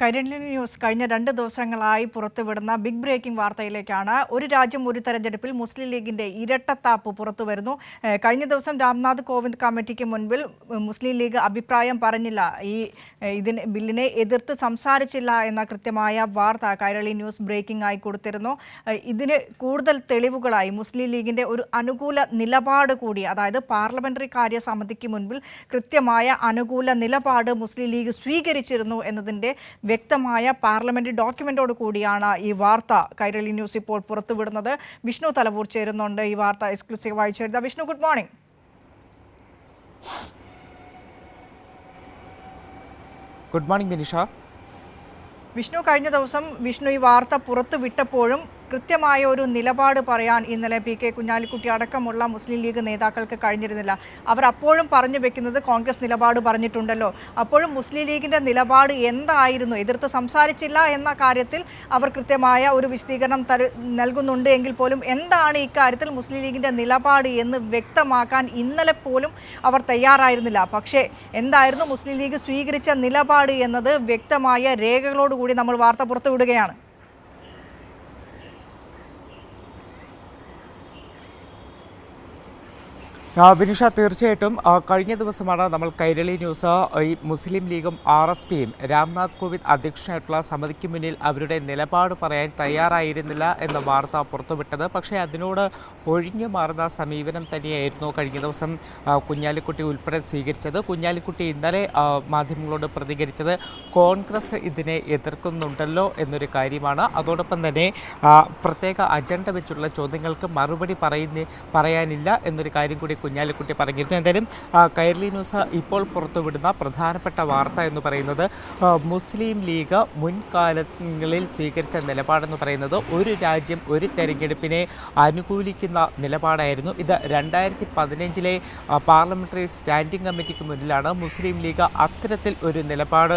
Kairali news കഴിഞ്ഞ രണ്ട് ദിവസങ്ങളായി പുറത്തുവിടുന്ന ബിഗ് ബ്രേക്കിംഗ് വാർത്തയിലേക്കാണ് ഒരു രാജ്യം ഒരു തെരഞ്ഞെടുപ്പിൽ മുസ്ലിം ലീഗിന്റെ ഇരട്ടത്താപ്പ് പുറത്തു വരുന്നു കഴിഞ്ഞ ദിവസം രാംനാഥ് കോവിന്ദ് കമ്മിറ്റിക്ക് മുൻപിൽ മുസ്ലിം ലീഗ് അഭിപ്രായം പറഞ്ഞില്ല. ഈ ഇതിന് ബില്ലിനെ എതിർത്ത് സംസാരിച്ചില്ല എന്ന കൃത്യമായ വാർത്ത കൈരളി ന്യൂസ് ബ്രേക്കിംഗ് ആയി കൊടുത്തിരുന്നു. ഇതിന് കൂടുതൽ തെളിവുകളായി മുസ്ലിം ലീഗിന്റെ ഒരു അനുകൂല നിലപാട് കൂടി അതായത് പാർലമെന്ററി കാര്യ സമിതിക്ക് മുൻപിൽ കൃത്യമായ അനുകൂല നിലപാട് മുസ്ലിം ലീഗ് സ്വീകരിച്ചിരുന്നു എന്നതിന്റെ വ്യക്തമായ പാർലമെന്റ് ഡോക്യുമെന്റോട് കൂടിയാണ് ഈ വാർത്ത കൈരളി ന്യൂസ് ഇപ്പോൾ പുറത്തുവിടുന്നത്. വിഷ്ണു തലവൂർ ചേരുന്നുണ്ട് ഈ വാർത്ത എക്സ്ക്ലൂസീവായി. ചേരുന്നത് Vishnu good morning. Good morning Vinisha Vishnu കഴിഞ്ഞ ദിവസം വിഷ്ണു ഈ വാർത്ത പുറത്തു വിട്ടപ്പോഴും കൃത്യമായ ഒരു നിലപാട് പറയാൻ ഇന്നലെ പി കെ കുഞ്ഞാലിക്കുട്ടി അടക്കമുള്ള മുസ്ലിം ലീഗ് നേതാക്കൾക്ക് കഴിഞ്ഞിരുന്നില്ല. അവർ അപ്പോഴും പറഞ്ഞു വെക്കുന്നത് കോൺഗ്രസ് നിലപാട് പറഞ്ഞിട്ടുണ്ടല്ലോ. അപ്പോഴും മുസ്ലിം ലീഗിന്റെ നിലപാട് എന്തായിരുന്നു? എതിർത്ത് സംസാരിച്ചില്ല എന്ന കാര്യത്തിൽ അവർ കൃത്യമായ ഒരു വിശദീകരണം തരു നൽകുന്നുണ്ട് എങ്കിൽ പോലും എന്താണ് ഇക്കാര്യത്തിൽ മുസ്ലിം ലീഗിന്റെ നിലപാട് എന്ന് വ്യക്തമാക്കാൻ ഇന്നലെ പോലും അവർ തയ്യാറായിരുന്നില്ല. പക്ഷേ എന്തായിരുന്നു മുസ്ലിം ലീഗ് സ്വീകരിച്ച നിലപാട് എന്നത് വ്യക്തമായ രേഖകളോടുകൂടി നമ്മൾ വാർത്ത പുറത്തുവിടുകയാണ്. വിനിഷ തീർച്ചയായിട്ടും കഴിഞ്ഞ ദിവസമാണ് നമ്മൾ കൈരളി ന്യൂസ് ഈ മുസ്ലിം ലീഗും ആർ എസ് പിയും രാംനാഥ് കോവിന്ദ് അധ്യക്ഷനായിട്ടുള്ള സമിതിക്ക് മുന്നിൽ അവരുടെ നിലപാട് പറയാൻ തയ്യാറായിരുന്നില്ല എന്ന വാർത്ത പുറത്തുവിട്ടത്. പക്ഷേ അതിനോട് ഒഴിഞ്ഞു മാറുന്ന സമീപനം തന്നെയായിരുന്നു കഴിഞ്ഞ ദിവസം കുഞ്ഞാലിക്കുട്ടി ഉൾപ്പെടെ സ്വീകരിച്ചത്. കുഞ്ഞാലിക്കുട്ടി ഇന്നലെ മാധ്യമങ്ങളോട് പ്രതികരിച്ചത് കോൺഗ്രസ് ഇതിനെ എതിർക്കുന്നുണ്ടല്ലോ എന്നൊരു കാര്യമാണ്. അതോടൊപ്പം തന്നെ പ്രത്യേക അജണ്ട വെച്ചുള്ള ചോദ്യങ്ങൾക്ക് മറുപടി പറയുന്ന പറയാനില്ല എന്നൊരു കാര്യം കൂടി കുഞ്ഞാലിക്കുട്ടി പറഞ്ഞിരുന്നു. എന്തായാലും കൈരളി ന്യൂസ് ഇപ്പോൾ പുറത്തുവിടുന്ന പ്രധാനപ്പെട്ട വാർത്ത എന്ന് പറയുന്നത് മുസ്ലിം ലീഗ് മുൻകാലങ്ങളിൽ സ്വീകരിച്ച നിലപാടെന്ന് പറയുന്നത് ഒരു രാജ്യം ഒരു തെരഞ്ഞെടുപ്പിനെ അനുകൂലിക്കുന്ന നിലപാടായിരുന്നു. ഇത് രണ്ടായിരത്തി പതിനഞ്ചിലെ പാർലമെന്ററി സ്റ്റാൻഡിംഗ് കമ്മിറ്റിക്ക് മുന്നിലാണ് മുസ്ലിം ലീഗ് അത്തരത്തിൽ ഒരു നിലപാട്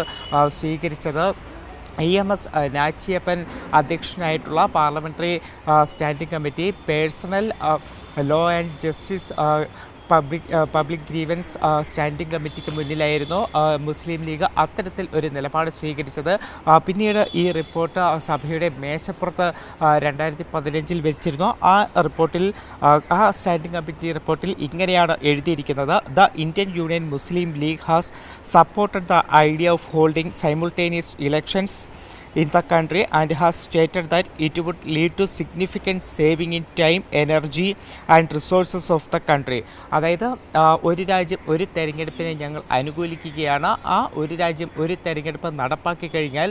സ്വീകരിച്ചത്. E M S നാച്ചിയപ്പൻ അധ്യക്ഷനായിട്ടുള്ള parliamentary standing committee personnel law and justice public public grievances standing കമ്മിറ്റിക്ക് മുന്നിലായിരുന്നു മുസ്ലിം ലീഗ് അത്തരത്തിൽ ഒരു നിലപാട് സ്വീകരിച്ചത്. പിന്നീട് ഈ റിപ്പോർട്ട് സഭയുടെ മേശപ്പുറത്ത് രണ്ടായിരത്തി പതിനഞ്ചിൽ വെച്ചിരുന്നു. ആ റിപ്പോർട്ടിൽ ആ, ആ സ്റ്റാൻഡിംഗ് കമ്മിറ്റി റിപ്പോർട്ടിൽ ഇങ്ങനെയാണ് എഴുതിയിരിക്കുന്നത്. The Indian Union Muslim League has supported the idea of holding simultaneous elections in the country and has stated that it would lead to significant saving in time, energy and resources of the country. അതായത് ഒരു രാജ്യം ഒരു തെരഞ്ഞെടുപ്പിനെ ഞങ്ങൾ അനുകൂലിക്കുകയാണ്. ആ ഒരു രാജ്യം ഒരു തെരഞ്ഞെടുപ്പ് നടപ്പാക്കി കഴിഞ്ഞാൽ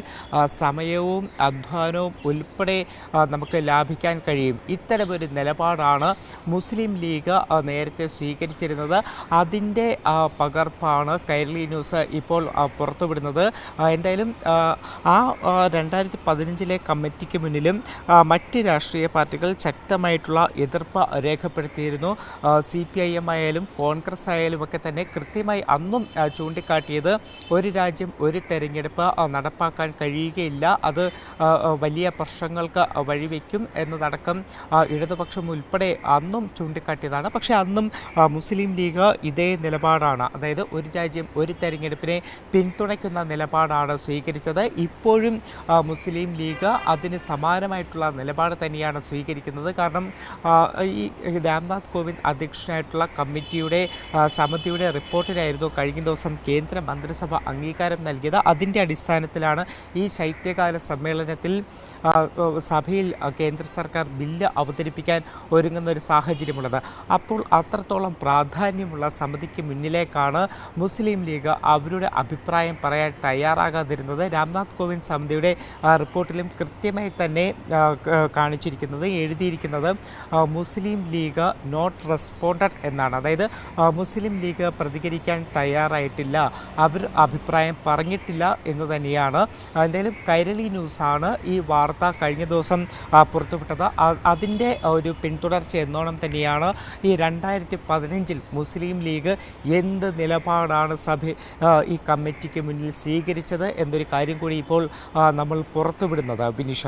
സമയവും അധ്വാനവും ഉൾപ്പെടെ നമുക്ക് ലാഭിക്കാൻ കഴിയും. ഇത്തരമൊരു നിലപാടാണ് മുസ്ലിം ലീഗ് നേരത്തെ സ്വീകരിച്ചിരുന്നത്. അതിന്റെ പകർപ്പാണ് കൈരളി ന്യൂസ് ഇപ്പോൾ പുറത്തുവിടുന്നത്. എന്തായാലും ആ, രണ്ടായിരത്തി പതിനഞ്ചിലെ കമ്മിറ്റിക്ക് മുന്നിലും മറ്റ് രാഷ്ട്രീയ പാർട്ടികൾ ശക്തമായിട്ടുള്ള എതിർപ്പ് രേഖപ്പെടുത്തിയിരുന്നു. സി പി ഐ എം ആയാലും കോൺഗ്രസ് ആയാലും ഒക്കെ തന്നെ കൃത്യമായി അന്നും ചൂണ്ടിക്കാട്ടിയത് ഒരു രാജ്യം ഒരു തെരഞ്ഞെടുപ്പ് നടപ്പാക്കാൻ കഴിയുകയില്ല. അത് വലിയ പ്രശ്നങ്ങൾക്ക് വഴിവെക്കും എന്നതടക്കം ഇടതുപക്ഷം ഉൾപ്പെടെ അന്നും ചൂണ്ടിക്കാട്ടിയതാണ്. പക്ഷേ അന്നും മുസ്ലിം ലീഗ് ഇതേ നിലപാടാണ്. അതായത് ഒരു രാജ്യം ഒരു തെരഞ്ഞെടുപ്പിനെ പിന്തുണയ്ക്കുന്ന നിലപാടാണ് സ്വീകരിച്ചത്. ഇപ്പോഴും മുസ്ലിം ലീഗ് അതിന് സമാനമായിട്ടുള്ള നിലപാട് തന്നെയാണ് സ്വീകരിക്കുന്നത്. കാരണം ഈ രാംനാഥ് കോവിന്ദ് അധ്യക്ഷനായിട്ടുള്ള കമ്മിറ്റിയുടെ സമിതിയുടെ റിപ്പോർട്ടിനായിരുന്നു കഴിഞ്ഞ ദിവസം കേന്ദ്ര മന്ത്രിസഭ അംഗീകാരം നൽകിയത്. അതിന്റെ അടിസ്ഥാനത്തിലാണ് ഈ ശൈത്യകാല സമ്മേളനത്തിൽ സഭയിൽ കേന്ദ്ര സർക്കാർ ബില്ല് അവതരിപ്പിക്കാൻ ഒരുങ്ങുന്ന ഒരു സാഹചര്യമുള്ളത്. അപ്പോൾ അത്രത്തോളം പ്രാധാന്യമുള്ള സമിതിക്ക് മുന്നിലേക്കാണ് മുസ്ലിം ലീഗ് അവരുടെ അഭിപ്രായം പറയാൻ തയ്യാറാകാതിരുന്നത്. രാംനാഥ് കോവിന്ദ് സമിതിയുടെ റിപ്പോർട്ടിലും കൃത്യമായി തന്നെ ആ, കാണിച്ചിരിക്കുന്നത് എഴുതിയിരിക്കുന്നത് മുസ്ലിം ലീഗ് നോട്ട് റെസ്പോണ്ടഡ് എന്നാണ്. അതായത് മുസ്ലിം ലീഗ് പ്രതികരിക്കാൻ തയ്യാറായിട്ടില്ല അവർ അഭിപ്രായം പറഞ്ഞിട്ടില്ല എന്ന് തന്നെയാണ്. എന്തായാലും കൈരളി ന്യൂസാണ് ഈ വാർത്ത കഴിഞ്ഞ ദിവസം ആ, പുറത്തുവിട്ടത്. അതിന്റെ ഒരു പിന്തുടർച്ച എന്നോണം തന്നെയാണ് ഈ രണ്ടായിരത്തി പതിനഞ്ചിൽ മുസ്ലിം ലീഗ് എന്ത് നിലപാടാണ് സഭ ഈ കമ്മിറ്റിക്ക് മുന്നിൽ സ്വീകരിച്ചത് എന്നൊരു കാര്യം കൂടി ഇപ്പോൾ ആ, നമ്മൾ പുറത്തുവിടുന്നത്. ബിനിഷ